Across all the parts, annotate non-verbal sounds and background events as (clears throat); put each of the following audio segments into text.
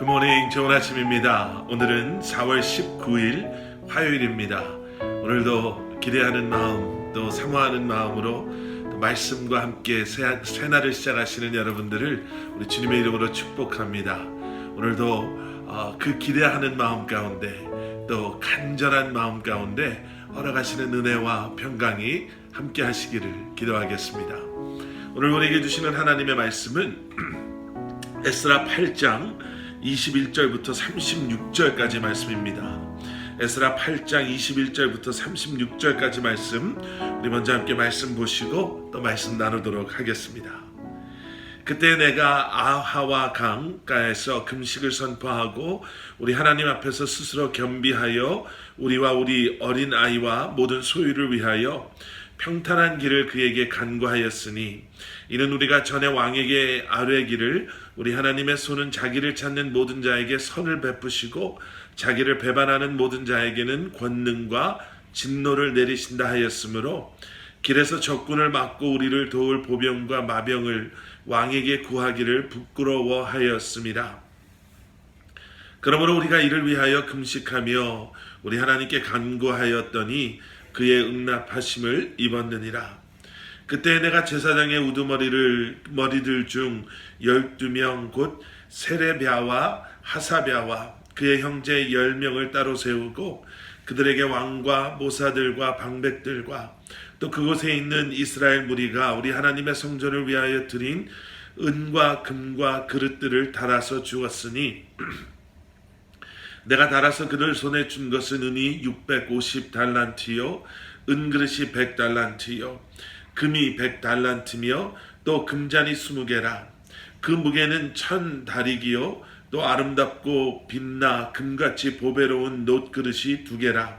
굿모닝 좋은 아침입니다. 오늘은 4월 19일 화요일입니다. 오늘도 기대하는 마음 또 사모하는 마음으로 또 말씀과 함께 새, 새날을 시작하시는 여러분들을 우리 주님의 이름으로 축복합니다. 오늘도 어, 그 기대하는 마음 가운데 또 간절한 마음 가운데 허락하시는 은혜와 평강이 함께 하시기를 기도하겠습니다. 오늘 우리에게 주시는 하나님의 말씀은 (clears throat) 에스라 8장 21절부터 36절까지 말씀입니다. 에스라 8장 21절부터 36절까지 말씀 우리 먼저 함께 말씀 보시고 또 말씀 나누도록 하겠습니다. 그때 내가 아하와 강가에서 금식을 선포하고 우리 하나님 앞에서 스스로 겸비하여 우리와 우리 어린 아이와 모든 소유를 위하여 평탄한 길을 그에게 간구하였으니 이는 우리가 전에 왕에게 아뢰기를 우리 하나님의 손은 자기를 찾는 모든 자에게 선을 베푸시고 자기를 배반하는 모든 자에게는 권능과 진노를 내리신다 하였으므로 길에서 적군을 막고 우리를 도울 보병과 마병을 왕에게 구하기를 부끄러워하였습니다. 그러므로 우리가 이를 위하여 금식하며 우리 하나님께 간구하였더니 그의 응답하심을 입었느니라. 그때 내가 제사장의 우두머리를 머리들 중 열두 명 곧 세레비아와 하사비아와 그의 형제 열 명을 따로 세우고 그들에게 왕과 모사들과 방백들과 또 그곳에 있는 이스라엘 무리가 우리 하나님의 성전을 위하여 드린 은과 금과 그릇들을 달아서 주었으니 (clears throat) 내가 달아서 그들 손에 준 것은 은이 650 달란트요 은그릇이 100 달란트요 금이 100 달란트며 또 금잔이 20개라. 그 무게는 천 다리기요 또 아름답고 빛나 금같이 보배로운 놋그릇이 두 개라.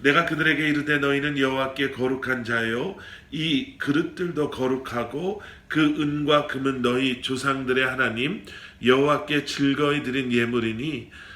내가 그들에게 이르되 너희는 여호와께 거룩한 자요 이 그릇들도 거룩하고 그 은과 금은 너희 조상들의 하나님 여호와께 즐거이 드린 예물이니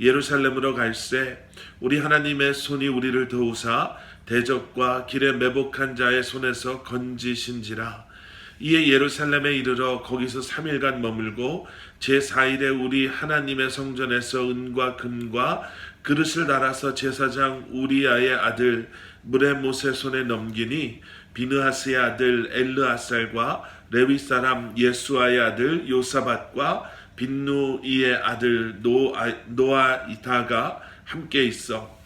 예루살렘으로 갈새 우리 하나님의 손이 우리를 도우사 대적과 길에 매복한 자의 손에서 건지신지라. 이에 예루살렘에 이르러 거기서 3일간 머물고 제4일에 우리 하나님의 성전에서 은과 금과 그릇을 달아서 제사장 우리아의 아들 무레못의 손에 넘기니 비느하스의 아들 엘르아살과 레위 사람 예수아의 아들 요사밭과 빈누이의 아들 노아, 노아 이타가 함께 있어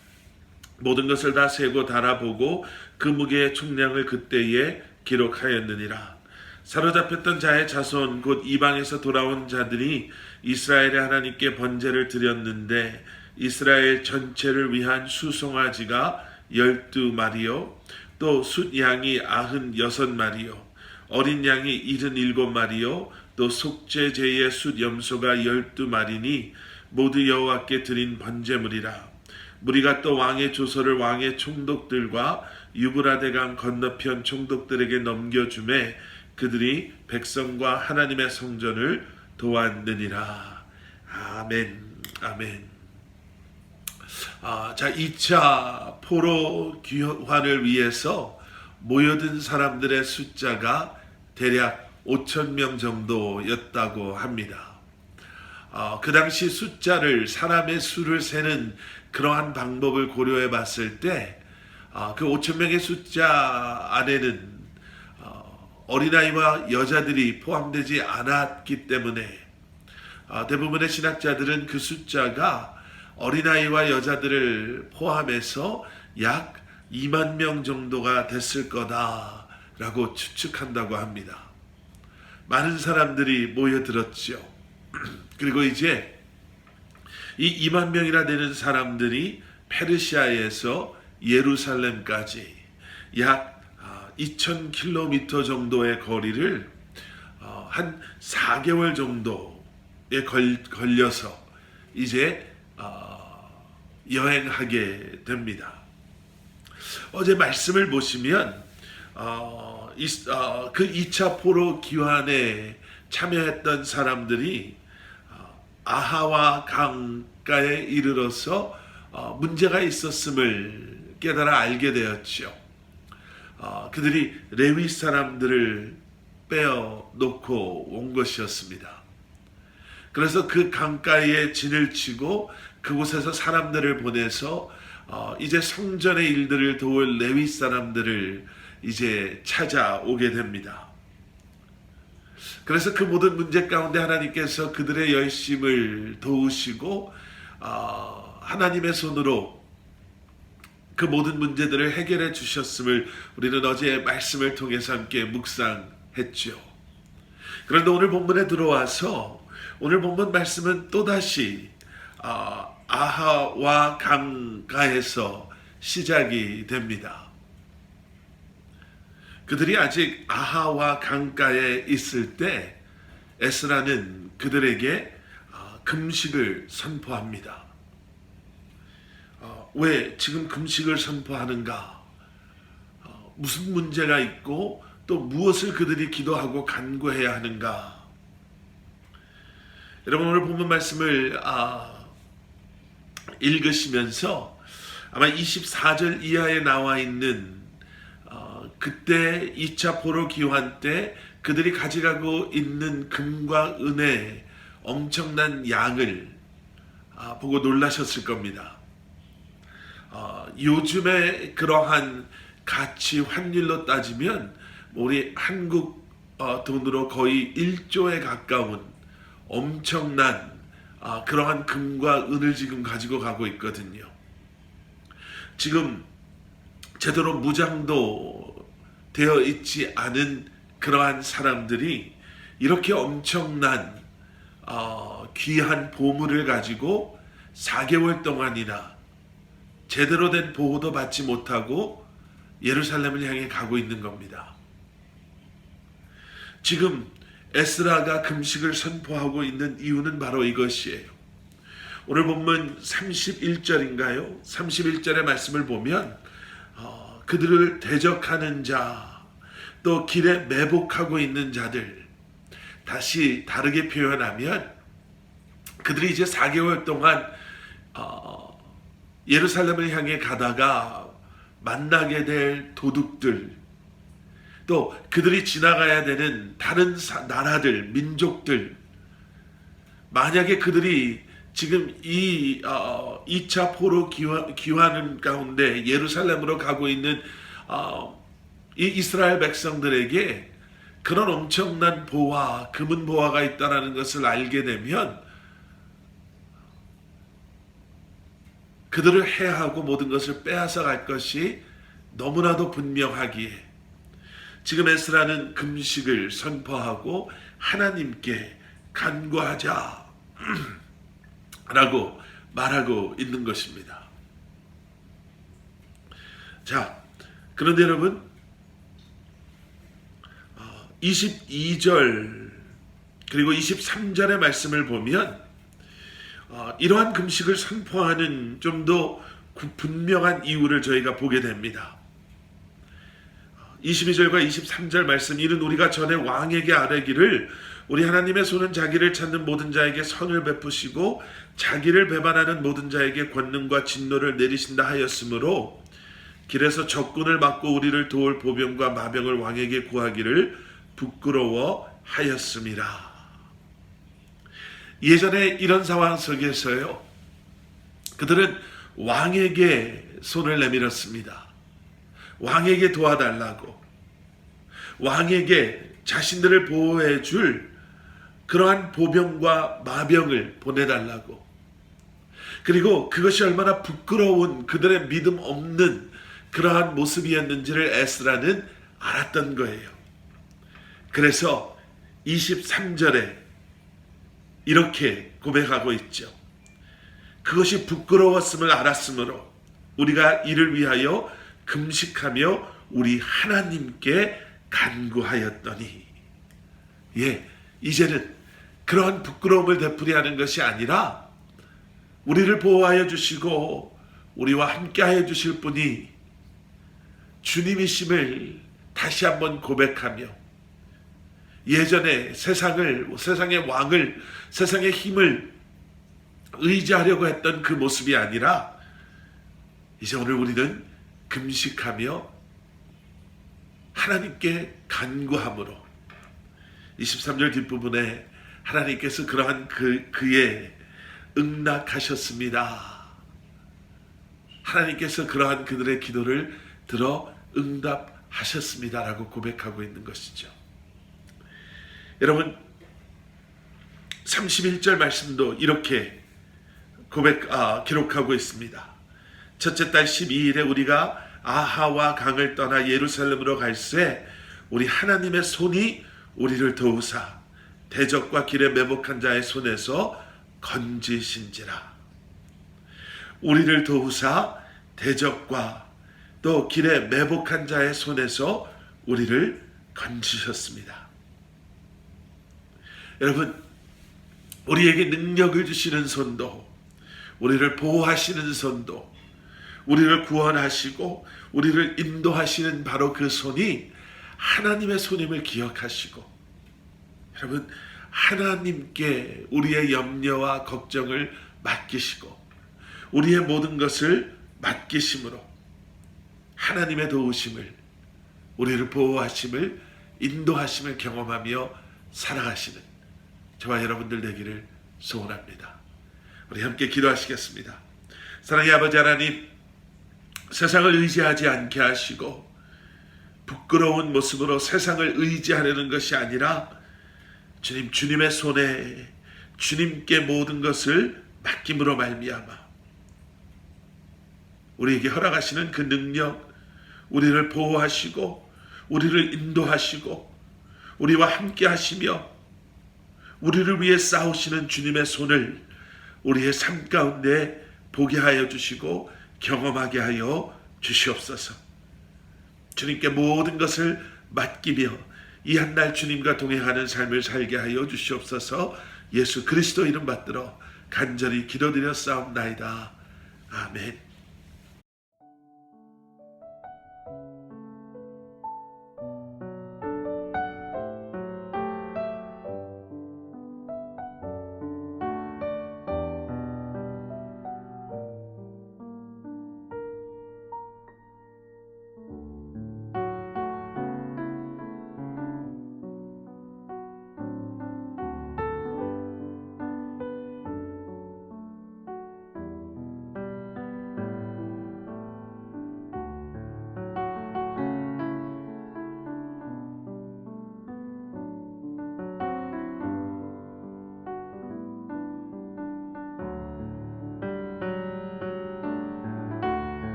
모든 것을 다 세고 달아보고 그 무게의 총량을 그때에 기록하였느니라. 사로잡혔던 자의 자손 곧 이방에서 돌아온 자들이 이스라엘의 하나님께 번제를 드렸는데 이스라엘 전체를 위한 수송아지가 열두 마리요 또 숫양이 아흔 여섯 마리요 어린 양이 일흔 일곱 마리요 또 속죄제의 숫 염소가 열두 마리니 모두 여호와께 드린 번제물이라 무리가 또 왕의 조서를 왕의 총독들과 유브라데강 건너편 총독들에게 넘겨주매 그들이 백성과 하나님의 성전을 도왔느니라. 아멘. 아멘. 아, 자, 2차 포로 귀환을 위해서 모여든 사람들의 숫자가 대략 5천 명 정도였다고 합니다. 어, 그 당시 숫자를 사람의 수를 세는 그러한 방법을 고려해 봤을 때, 어, 그 5천 명의 숫자 안에는 어, 어린아이와 여자들이 포함되지 않았기 때문에 어, 대부분의 신학자들은 그 숫자가 어린아이와 여자들을 포함해서 약 2만 명 정도가 됐을 거다라고 추측한다고 합니다. 많은 사람들이 모여들었죠. (clears throat) 그리고 이제 이 2만 명이나 되는 사람들이 페르시아에서 예루살렘까지 약 2,000km 정도의 거리를 어, 한 4개월 정도에 걸, 걸려서 이제 어, 여행하게 됩니다. 어제 말씀을 보시면 어, 이, 어, 그 2차 포로 기환에 참여했던 사람들이 어, 아하와 강가에 이르러서 어, 문제가 있었음을 깨달아 알게 되었지요. 어, 그들이 레위 사람들을 빼어 놓고 온 것이었습니다. 그래서 그 강가에 진을 치고 그곳에서 사람들을 보내서 어, 이제 성전의 일들을 도울 레위 사람들을 이제 찾아오게 됩니다. 그래서 그 모든 문제 가운데 하나님께서 그들의 열심을 도우시고 어, 하나님의 손으로 그 모든 문제들을 해결해 주셨음을 우리는 어제 말씀을 통해서 함께 묵상했죠. 그런데 오늘 본문에 들어와서 오늘 본문 말씀은 또다시 아, 아하와 강가에서 시작이 됩니다. 그들이 아직 아하와 강가에 있을 때 에스라는 그들에게 아, 금식을 선포합니다. 어, 왜 지금 금식을 선포하는가? 어, 무슨 문제가 있고 또 무엇을 그들이 기도하고 간구해야 하는가? 여러분 오늘 본문 말씀을 아, 읽으시면서 아마 24절 이하에 나와 있는 어, 그때 2차 포로 기환 때 그들이 가져가고 있는 금과 은의 엄청난 양을 아, 보고 놀라셨을 겁니다. 어, 요즘에 그러한 가치 환율로 따지면 우리 한국 어, 돈으로 거의 1조에 가까운 엄청난 아, 그러한 금과 은을 지금 가지고 가고 있거든요. 지금 제대로 무장도 되어 있지 않은 그러한 사람들이 이렇게 엄청난 어, 귀한 보물을 가지고 4개월 동안이나 제대로 된 보호도 받지 못하고 예루살렘을 향해 가고 있는 겁니다. 지금 에스라가 금식을 선포하고 있는 이유는 바로 이것이에요. 오늘 본문 31절인가요? 31절의 말씀을 보면 어, 그들을 대적하는 자, 또 길에 매복하고 있는 자들, 다시 다르게 표현하면 그들이 이제 4개월 동안 어, 예루살렘을 향해 가다가 만나게 될 도둑들, 또 그들이 지나가야 되는 다른 사, 나라들, 민족들, 만약에 그들이 지금 이 어, 2차 포로 기환, 기환 가운데 예루살렘으로 가고 있는 어, 이 이스라엘 백성들에게 그런 엄청난 보화, 금은 보화가 있다라는 것을 알게 되면 그들을 해하고 모든 것을 빼앗아 갈 것이 너무나도 분명하기에 지금 에스라는 금식을 선포하고 하나님께 간구하자 (clears throat) 라고 말하고 있는 것입니다. 자, 그런데 여러분 22절 그리고 23절의 말씀을 보면 어, 이러한 금식을 선포하는 좀 더 분명한 이유를 저희가 보게 됩니다. 22절과 23절 말씀 이는 우리가 전에 왕에게 아뢰기를 우리 하나님의 손은 자기를 찾는 모든 자에게 선을 베푸시고 자기를 배반하는 모든 자에게 권능과 진노를 내리신다 하였으므로 길에서 적군을 막고 우리를 도울 보병과 마병을 왕에게 구하기를 부끄러워 하였습니다. 예전에 이런 상황 속에서요. 그들은 왕에게 손을 내밀었습니다. 왕에게 도와달라고. 왕에게 자신들을 보호해 줄 그러한 보병과 마병을 보내달라고. 그리고 그것이 얼마나 부끄러운 그들의 믿음 없는 그러한 모습이었는지를 에스라는 알았던 거예요. 그래서 23절에 이렇게 고백하고 있죠. 그것이 부끄러웠음을 알았으므로 우리가 이를 위하여 금식하며 우리 하나님께 간구하였더니 예, 이제는 그러한 부끄러움을 되풀이하는 것이 아니라 우리를 보호하여 주시고 우리와 함께하여 주실 분이 주님이심을 다시 한번 고백하며 예전에 세상을 세상의 왕을 세상의 힘을 의지하려고 했던 그 모습이 아니라 이제 오늘 우리는 금식하며 하나님께 간구함으로 23절 뒷부분에 하나님께서 그러한 그 그의 응답하셨습니다. 하나님께서 그러한 그들의 기도를 들어 응답하셨습니다라고 고백하고 있는 것이죠. 여러분 31절 말씀도 이렇게 고백 아, 기록하고 있습니다. 첫째 달 12일에 우리가 아하와 강을 떠나 예루살렘으로 갈새 우리 하나님의 손이 우리를 도우사 대적과 길에 매복한 자의 손에서 건지신지라. 우리를 도우사 대적과 또 길에 매복한 자의 손에서 우리를 건지셨습니다. 여러분, 우리에게 능력을 주시는 손도, 우리를 보호하시는 손도, 우리를 구원하시고, 우리를 인도하시는 바로 그 손이 하나님의 손임을 기억하시고, 여러분, 하나님께 우리의 염려와 걱정을 맡기시고, 우리의 모든 것을 맡기심으로, 하나님의 도우심을, 우리를 보호하심을, 인도하심을 경험하며 살아가시는 저와 여러분들 되기를 소원합니다. 우리 함께 기도하시겠습니다. 사랑의 아버지 하나님, 세상을 의지하지 않게 하시고 부끄러운 모습으로 세상을 의지하려는 것이 아니라 주님 주님의 손에 주님께 모든 것을 맡김으로 말미암아 우리에게 허락하시는 그 능력 우리를 보호하시고 우리를 인도하시고 우리와 함께 하시며 우리를 위해 싸우시는 주님의 손을 우리의 삶 가운데 보게 하여 주시고 경험하게 하여 주시옵소서. 주님께 모든 것을 맡기며 이 한 날 주님과 동행하는 삶을 살게 하여 주시옵소서. 예수 그리스도 이름 받들어 간절히 기도드려 싸움나이다. 아멘.